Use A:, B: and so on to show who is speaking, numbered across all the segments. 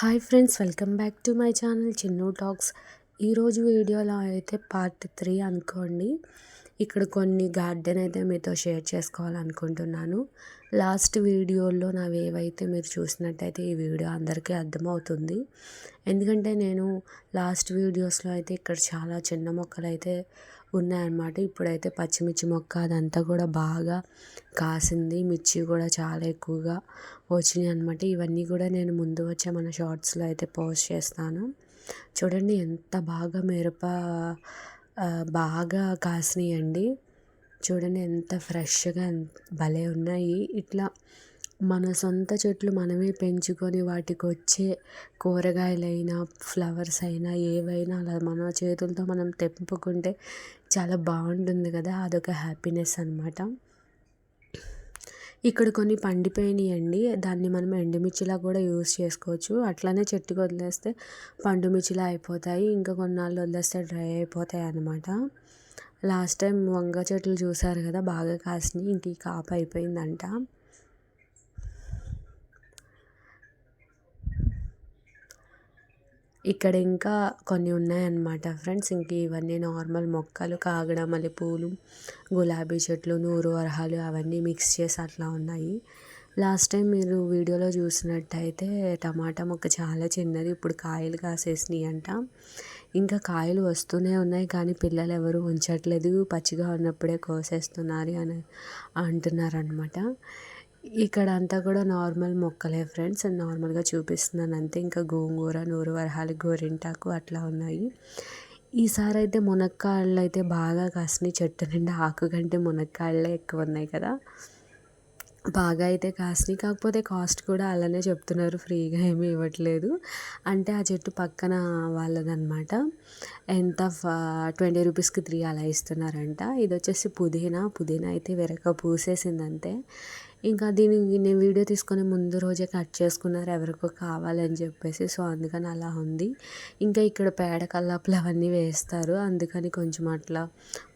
A: Hi friends welcome back to my channel Chinnu talks. ఈరోజు వీడియోలో అయితే పార్ట్ త్రీ అనుకోండి. ఇక్కడ కొన్ని గార్డెన్ అయితే మీతో షేర్ చేసుకోవాలనుకుంటున్నాను. లాస్ట్ వీడియోలో నావి ఏవైతే మీరు చూసినట్టయితే ఈ వీడియో అందరికీ అర్థమవుతుంది. ఎందుకంటే నేను లాస్ట్ వీడియోస్లో అయితే ఇక్కడ చాలా చిన్న మొక్కలు అయితే ఉన్నాయన్నమాట. ఇప్పుడైతే పచ్చిమిర్చి మొక్క అదంతా కూడా బాగా కాసింది. మిర్చి కూడా చాలా ఎక్కువగా వచ్చినాయి అనమాట ఇవన్నీ కూడా నేను ముందు వచ్చే మన షార్ట్స్లో అయితే పోస్ట్ చేస్తాను. చూడండి ఎంత బాగా మిరప బాగా కాసినాయండి. చూడండి ఎంత ఫ్రెష్గా భలే ఉన్నాయి. ఇట్లా మన సొంత చెట్లు మనమే పెంచుకొని వాటికి వచ్చే కూరగాయలైనా ఫ్లవర్స్ అయినా ఏవైనా అలా మన చేతులతో మనం తెంపుకుంటే చాలా బాగుంటుంది కదా. అదొక హ్యాపీనెస్ అనమాట ఇక్కడ కొన్ని పండిపోయినాయి అండి దాన్ని మనం ఎండుమిర్చిలా కూడా యూస్ చేసుకోవచ్చు. అట్లానే చెట్టుకు వదిలేస్తే పండుమిర్చిలా అయిపోతాయి. ఇంకా కొన్నాళ్ళు వదిలేస్తే డ్రై అయిపోతాయి అన్నమాట. లాస్ట్ టైం వంగ చెట్లు చూసారు కదా బాగా కాసినాయి. ఇంక ఈ కాపు అయిపోయిందంట. ఇక్కడ ఇంకా కొన్ని ఉన్నాయన్నమాట ఫ్రెండ్స్ ఇంక ఇవన్నీ నార్మల్ మొక్కలు కాగడ మల్లెపూలు గులాబీ చెట్లు నూరు వరహాలు అవన్నీ మిక్స్ చేసి అట్లా ఉన్నాయి. లాస్ట్ టైం మీరు వీడియోలో చూసినట్టయితే టమాటా మొక్క చాలా చిన్నది ఇప్పుడు కాయలు కాసేసినాయి అంట. ఇంకా కాయలు వస్తూనే ఉన్నాయి కానీ పిల్లలు ఎవరు ఉంచట్లేదు. పచ్చిగా ఉన్నప్పుడే కోసేస్తున్నారు అని అంటున్నారనమాట ఇక్కడ అంతా కూడా నార్మల్ మొక్కలే ఫ్రెండ్స్. నార్మల్గా చూపిస్తున్నాను అంతే ఇంకా గోంగూర నూరు వరహాలు గోరింటాకు అట్లా ఉన్నాయి. ఈసారి అయితే మునక్కాళ్ళు అయితే బాగా కాసినాయి. చెట్టు నిండా ఆకు కంటే మునక్కాళ్ళే ఎక్కువ ఉన్నాయి కదా. బాగా అయితే కాసినాయి. కాకపోతే కాస్ట్ కూడా అలానే చెప్తున్నారు. ఫ్రీగా ఏమీ ఇవ్వట్లేదు. అంటే ఆ చెట్టు పక్కన వాళ్ళదనమాట ఎంత ట్వంటీ రూపీస్కి త్రీ అలా ఇస్తున్నారంట. ఇది వచ్చేసి పుదీనా. పుదీనా అయితే వెరక పూసేసింది అంతే ఇంకా దీనికి నేను వీడియో తీసుకొని ముందు రోజే కట్ చేసుకున్నారు ఎవరికో కావాలని చెప్పేసి. సో అందుకని అలా ఉంది. ఇంకా ఇక్కడ పేడ కల్లాపులు అవన్నీ వేస్తారు. అందుకని కొంచెం అట్లా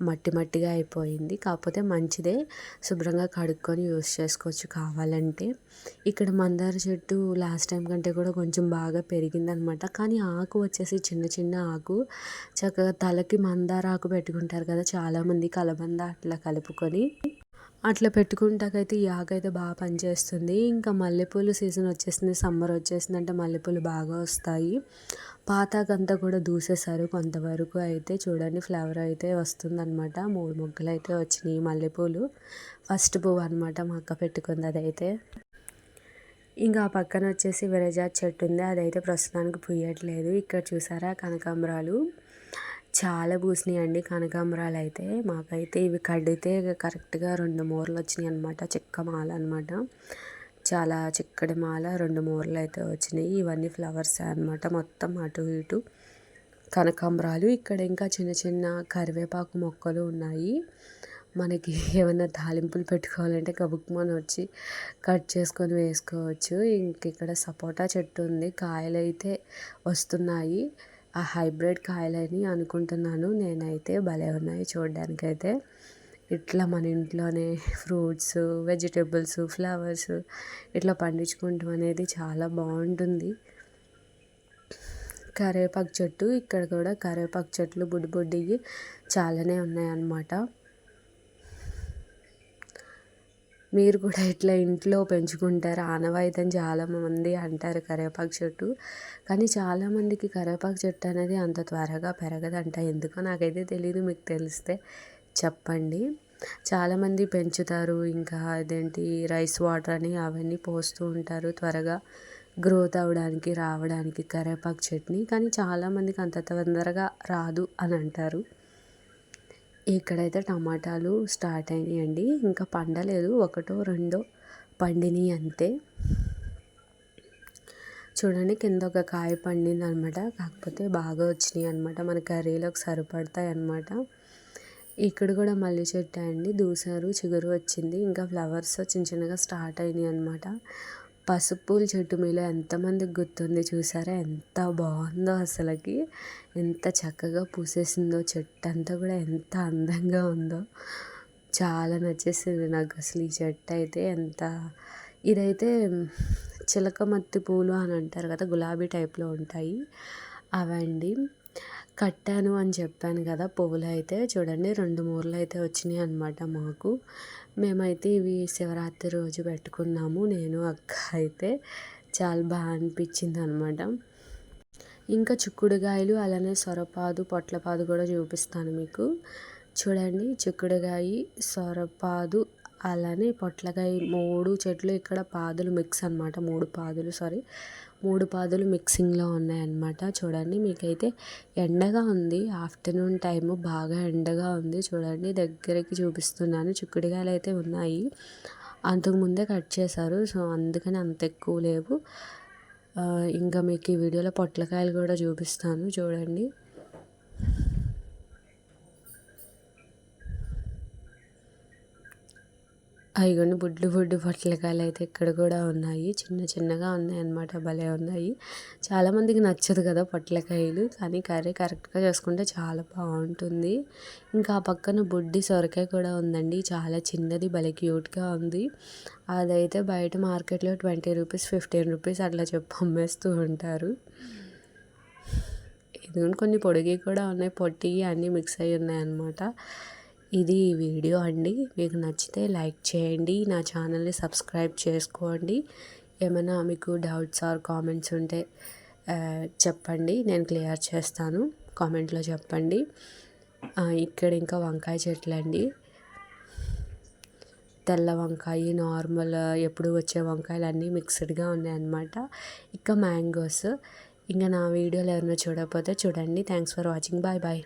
A: మట్టి మట్టిగా అయిపోయింది. కాకపోతే మంచిదే. శుభ్రంగా కడుక్కొని యూస్ చేసుకోవచ్చు కావాలంటే. ఇక్కడ మందార చెట్టు లాస్ట్ టైం కంటే కూడా కొంచెం బాగా పెరిగిందనమాట. కానీ ఆకు వచ్చేసి చిన్న చిన్న ఆకు. చక్కగా తలకి మందార ఆకు పెట్టుకుంటారు కదా చాలామంది కలబంద అట్లా కలుపుకొని. అట్లా పెట్టుకుంటాకైతే ఈ ఆకు అయితే బాగా పనిచేస్తుంది. ఇంకా మల్లెపూలు సీజన్ వచ్చేసింది సమ్మర్ వచ్చేసింది అంటే మల్లెపూలు బాగా వస్తాయి. పాతాకంతా కూడా దూసేశారు కొంతవరకు అయితే. చూడండి ఫ్లవర్ అయితే వస్తుందన్నమాట. మూడు మొగ్గలు అయితే వచ్చినాయి మల్లెపూలు. ఫస్ట్ పువ్వు అనమాట మా అక్క పెట్టుకుంది అదైతే. ఇంకా ఆ పక్కన వచ్చేసి విరజా చెట్టు ఉంది. అదైతే ప్రస్తుతానికి పుయ్యట్లేదు ఇక్కడ చూసారా కనకాంబరాలు? చాలా పూసినాయి అండి కనకాంబరాలు అయితే మాకైతే ఇవి కడితే కరెక్ట్గా రెండు మూరలు వచ్చినాయి అనమాట చిక్క మాల అనమాట చాలా చిక్కటి మాల రెండు మూరలు అయితే వచ్చినాయి. ఇవన్నీ ఫ్లవర్స్ అనమాట మొత్తం అటు ఇటు. కనకాంబరాలు ఇక్కడ ఇంకా చిన్న చిన్న కరివేపాకు మొక్కలు ఉన్నాయి. మనకి ఏమైనా తాలింపులు పెట్టుకోవాలంటే గబుక్మని వచ్చి కట్ చేసుకొని వేసుకోవచ్చు. ఇంక ఇక్కడ సపోటా చెట్టు ఉంది కాయలు అయితే వస్తున్నాయి. ఆ హైబ్రిడ్ కాయలని అనుకుంటున్నాను. నేనైతే భలే ఉన్నాయి చూడడానికైతే. ఇట్లా మన ఇంట్లోనే ఫ్రూట్స్ వెజిటేబుల్స్ ఫ్లవర్స్ ఇట్లా పండించుకుంటాం అనేది చాలా బాగుంటుంది. కరివేపాకు చెట్టు ఇక్కడ కూడా కరివేపాకు చెట్లు బుడ్డి బుడ్డివి చాలానే ఉన్నాయన్నమాట. మీరు కూడా ఇట్లా ఇంట్లో పెంచుకుంటారు? ఆనవాయితని చాలామంది అంటారు కరివేపాకు చెట్టు. కానీ చాలామందికి కరివేపాకు చెట్టు అనేది అంత త్వరగా పెరగదంట. ఎందుకో నాకైతే తెలియదు మీకు తెలిస్తే చెప్పండి. చాలామంది పెంచుతారు. ఇంకా అదేంటి రైస్ వాటర్ అని అవన్నీ పోస్తూ ఉంటారు. త్వరగా గ్రోత్ అవ్వడానికి రావడానికి కరివేపాకు చట్నీ కానీ చాలామందికి అంత తొందరగా రాదు అని అంటారు. ఇక్కడైతే టమాటాలు స్టార్ట్ అయినాయండి. ఇంకా పండలేదు. ఒకటో రెండో పండినాయి అంతే. చూడండి కింద ఒక కాయ పండింది అనమాట కాకపోతే బాగా వచ్చినాయి అనమాట. మన కర్రీలోకి సరిపడతాయి అనమాట. ఇక్కడ కూడా మల్లె చెట్టు అండి. దూసారు చిగురు వచ్చింది. ఇంకా ఫ్లవర్స్ చిన్న చిన్నగా స్టార్ట్ అయినాయి అనమాట. పసుపు చెట్టు మీలో ఎంతమందికి గుర్తుంది చూసారా? ఎంత బాగుందో అసలకి. ఎంత చక్కగా పూసేసిందో చెట్టు అంతా కూడా ఎంత అందంగా ఉందో. చాలా నచ్చేసింది నాకు అసలు ఈ చెట్టు అయితే. ఎంత ఇదైతే చిలకమత్తి పూలు అని అంటారు కదా గులాబీ టైప్లో ఉంటాయి. అవండి. కట్టాను అని చెప్పాను కదా పువ్వులు అయితే. చూడండి రెండు మూరలు అయితే వచ్చినాయి అనమాట మాకు. మేమైతే ఇవి శివరాత్రి రోజు పెట్టుకున్నాము. నేను అక్క అయితే చాలా బాగా అనిపించింది అనమాట ఇంకా చిక్కుడుగాయలు అలానే సొరపాదు పొట్లపాదు కూడా చూపిస్తాను మీకు. చూడండి చిక్కుడుగాయ సొరపాదు అలానే పొట్లకాయ మూడు చెట్లు ఇక్కడ పాదులు మిక్స్ అనమాట మూడు పాదులు సారీ. మూడు పాదులు మిక్సింగ్లో ఉన్నాయన్నమాట. చూడండి మీకైతే ఎండగా ఉంది. ఆఫ్టర్నూన్ టైము బాగా ఎండగా ఉంది. చూడండి దగ్గరికి చూపిస్తున్నాను. చిక్కుడుకాయలు అయితే ఉన్నాయి. అంతకుముందే కట్ చేశారు. సో అందుకని అంత ఎక్కువ లేవు. ఇంకా మీకు ఈ వీడియోలో పొట్లకాయలు కూడా చూపిస్తాను. చూడండి. అయిగోండి బుడ్లు బుడ్డు పొట్లకాయలు అయితే ఇక్కడ కూడా ఉన్నాయి. చిన్న చిన్నగా ఉన్నాయి అన్నమాట భలే ఉన్నాయి. చాలామందికి నచ్చదు కదా పొట్లకాయలు కానీ కర్రీ కరెక్ట్గా చేసుకుంటే చాలా బాగుంటుంది. ఇంకా ఆ పక్కన బుడ్డి సొరకాయ కూడా ఉందండి. చాలా చిన్నది భలే క్యూట్గా ఉంది. అదైతే బయట మార్కెట్లో ట్వంటీ రూపీస్ ఫిఫ్టీన్ రూపీస్ అట్లా చెప్పి అమ్మేస్తూ ఉంటారు. ఇదిగోండి కొన్ని పొడిగి కూడా ఉన్నాయి. పొట్టి అన్నీ మిక్స్ అయ్యి ఉన్నాయి అన్నమాట ఇది వీడియో అండి. మీకు నచ్చితే లైక్ చేయండి. నా ఛానల్ని సబ్స్క్రైబ్ చేసుకోండి. ఏమైనా మీకు డౌట్స్ ఆర్ కామెంట్స్ ఉంటే చెప్పండి. నేను క్లియర్ చేస్తాను. కామెంట్లో చెప్పండి. ఇక్కడ ఇంకా వంకాయ చెట్లు అండి. తెల్ల వంకాయ నార్మల్ ఎప్పుడు వచ్చే వంకాయలు అన్నీ మిక్స్డ్గా ఉన్నాయన్నమాట ఇంకా మ్యాంగోస్. ఇంకా నా వీడియోలు ఎవరైనా చూడకపోతే చూడండి. Thanks for watching. Bye bye.